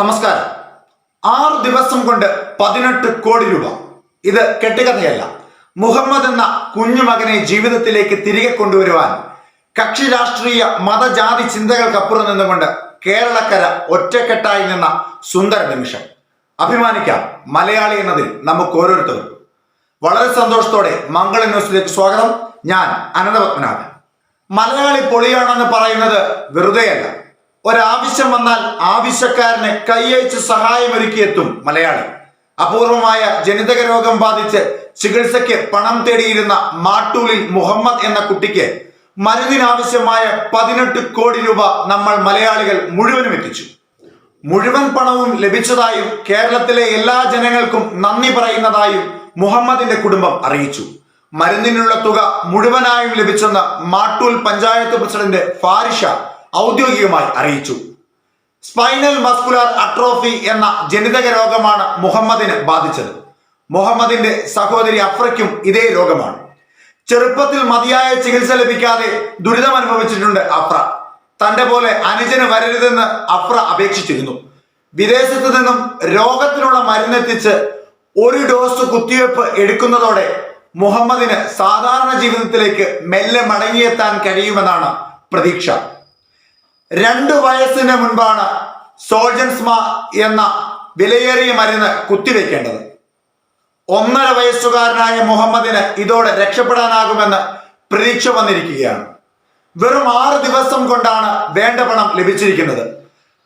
നമസ്കാരം. ആറ് ദിവസം കൊണ്ട് പതിനെട്ട് കോടി രൂപ. ഇത് കെട്ടുകഥയല്ല. മുഹമ്മദ് എന്ന കുഞ്ഞുമകനെ ജീവിതത്തിലേക്ക് തിരികെ കൊണ്ടുവരുവാൻ കക്ഷി രാഷ്ട്രീയ മതജാതി ചിന്തകൾക്കപ്പുറം നിന്നുകൊണ്ട് കേരളക്കര ഒറ്റക്കെട്ടായി നിന്ന സുന്ദര നിമിഷം. അഭിമാനിക്കാം മലയാളി എന്നതിൽ നമുക്ക് ഓരോരുത്തർക്കും. വളരെ സന്തോഷത്തോടെ മംഗള ന്യൂസിലേക്ക് സ്വാഗതം. ഞാൻ അനന്തപത്മനാഭൻ മലയാളി പൊളിയാണെന്ന് പറയുന്നത് വെറുതെയല്ല. ഒരാവശ്യം വന്നാൽ ആവശ്യക്കാരന് കൈയച്ച് സഹായം ഒരുക്കിയെത്തും മലയാളി. അപൂർവമായ ജനിതക രോഗം ബാധിച്ച് ചികിത്സയ്ക്ക് പണം തേടിയിരുന്ന മാട്ടൂലിൽ മുഹമ്മദ് എന്ന കുട്ടിക്ക് മരുന്നിനാവശ്യമായ പതിനെട്ട് കോടി രൂപ നമ്മൾ മലയാളികൾ മുഴുവനും എത്തിച്ചു. മുഴുവൻ പണവും ലഭിച്ചതായും കേരളത്തിലെ എല്ലാ ജനങ്ങൾക്കും നന്ദി പറയുന്നതായും മുഹമ്മദിന്റെ കുടുംബം അറിയിച്ചു. മരുന്നിനുള്ള തുക മുഴുവനായും ലഭിച്ചെന്ന് മാട്ടൂൽ പഞ്ചായത്ത് പ്രസിഡന്റ് ഫാരിഷ ഔദ്യോഗികമായി അറിയിച്ചു. സ്പൈനൽ മസ്കുലാർ അട്രോഫി എന്ന ജനിതക രോഗമാണ് മുഹമ്മദിന് ബാധിച്ചത്. മുഹമ്മദിന്റെ സഹോദരി അഫ്രയ്ക്കും ഇതേ രോഗമാണ്. ചെറുപ്പത്തിൽ മതിയായ ചികിത്സ ലഭിക്കാതെ ദുരിതം അനുഭവിച്ചിട്ടുണ്ട് അഫ്ര. തന്റെ പോലെ അനുജന് വരരുതെന്ന് അഫ്ര അപേക്ഷിച്ചിരുന്നു. വിദേശത്ത് നിന്നും രോഗത്തിനുള്ള മരുന്നെത്തിച്ച് ഒരു ഡോസ് കുത്തിവയ്പ് എടുക്കുന്നതോടെ മുഹമ്മദിന് സാധാരണ ജീവിതത്തിലേക്ക് മെല്ലെ മടങ്ങിയെത്താൻ കഴിയുമെന്നാണ് പ്രതീക്ഷ. രണ്ടു വയസ്സിന് മുൻപാണ് സോൾജൻസ്മ എന്ന വിലയേറിയ മരുന്ന് കുത്തിവെക്കേണ്ടത്. ഒന്നര വയസ്സുകാരനായ മുഹമ്മദിന് ഇതോടെ രക്ഷപ്പെടാനാകുമെന്ന് പ്രതീക്ഷ വന്നിരിക്കുകയാണ്. വെറും ആറ് ദിവസം കൊണ്ടാണ് വേണ്ട പണം ലഭിച്ചിരിക്കുന്നത്.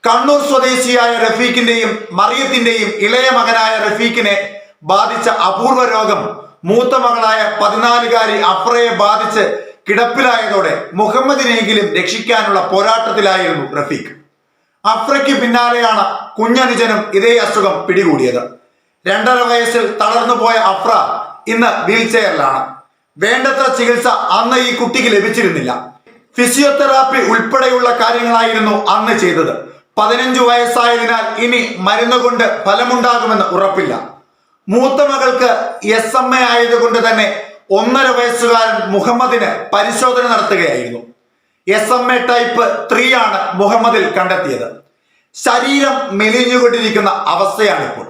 കണ്ണൂർ സ്വദേശിയായ റഫീഖിന്റെയും മറിയത്തിന്റെയും ഇളയ മകനായ റഫീഖിനെ ബാധിച്ച അപൂർവ രോഗം മൂത്ത മകളായ പതിനാലുകാരി അഫ്രയെ ബാധിച്ച് കിടപ്പിലായതോടെ മുഹമ്മദിനെങ്കിലും രക്ഷിക്കാനുള്ള പോരാട്ടത്തിലായിരുന്നു റഫീഖ്. അഫ്രയ്ക്ക് പിന്നാലെയാണ് കുഞ്ഞനുജനും ഇതേ അസുഖം പിടികൂടിയത്. രണ്ടര വയസ്സിൽ തളർന്നു പോയ അഫ്ര ഇന്ന് വീൽചെയറിലാണ്. വേണ്ടത്ര ചികിത്സ അന്ന് ഈ കുട്ടിക്ക് ലഭിച്ചിരുന്നില്ല. ഫിസിയോതെറാപ്പി ഉൾപ്പെടെയുള്ള കാര്യങ്ങളായിരുന്നു അന്ന് ചെയ്തത്. പതിനഞ്ചു വയസ്സായതിനാൽ ഇനി മരുന്ന് കൊണ്ട് ഫലമുണ്ടാകുമെന്ന് ഉറപ്പില്ല. മൂത്ത മകൾക്ക് എസ് എം എ ആയതുകൊണ്ട് തന്നെ ഒന്നര വയസ്സുകാരൻ മുഹമ്മദിന് പരിശോധന നടത്തുകയായിരുന്നു. S M A type three ആണ് മുഹമ്മദിൽ കണ്ടെത്തിയത്. ശരീരം മെലിഞ്ഞുകൊണ്ടിരിക്കുന്ന അവസ്ഥയാണിപ്പോൾ.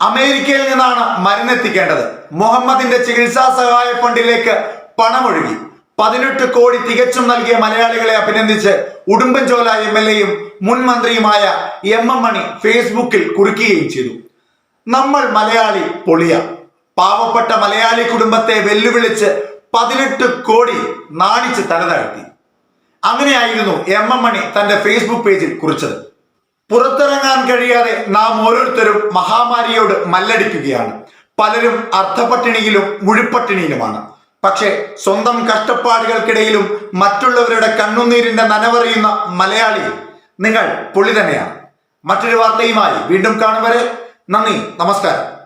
അമേരിക്കയിൽ നിന്നാണ് മരുന്നെത്തിക്കേണ്ടത്. മുഹമ്മദിന്റെ ചികിത്സാ സഹായ ഫണ്ടിലേക്ക് പണമൊഴുകി. പതിനെട്ട് കോടി തികച്ചും നൽകിയ മലയാളികളെ അഭിനന്ദിച്ച് ഉടുമ്പൻചോല എം എൽ എയും മുൻ മന്ത്രിയുമായ എം എം മണി ഫേസ്ബുക്കിൽ കുറിക്കുകയും ചെയ്തു. നമ്മൾ മലയാളി പൊളിയ. പാവപ്പെട്ട മലയാളി കുടുംബത്തെ വെല്ലുവിളിച്ച് പതിനെട്ട് കോടി നാണിച്ച് തലതാഴ്ത്തി അങ്ങനെയായിരുന്നു എം എം മണി തന്റെ ഫേസ്ബുക്ക് പേജിൽ കുറിച്ചത്. പുറത്തിറങ്ങാൻ കഴിയാതെ നാം ഓരോരുത്തരും മഹാമാരിയോട് മല്ലടിക്കുകയാണ്. പലരും അർത്ഥപട്ടിണിയിലും മുഴുപ്പട്ടിണിയിലുമാണ് പക്ഷേ സ്വന്തം കഷ്ടപ്പാടുകൾക്കിടയിലും മറ്റുള്ളവരുടെ കണ്ണുനീരിന്റെ നനവറിയുന്ന മലയാളി നിങ്ങൾ പുള്ളി തന്നെയാണ്. മറ്റൊരു വാർത്തയുമായി വീണ്ടും കാണും വരെ. നന്ദി നമസ്കാരം.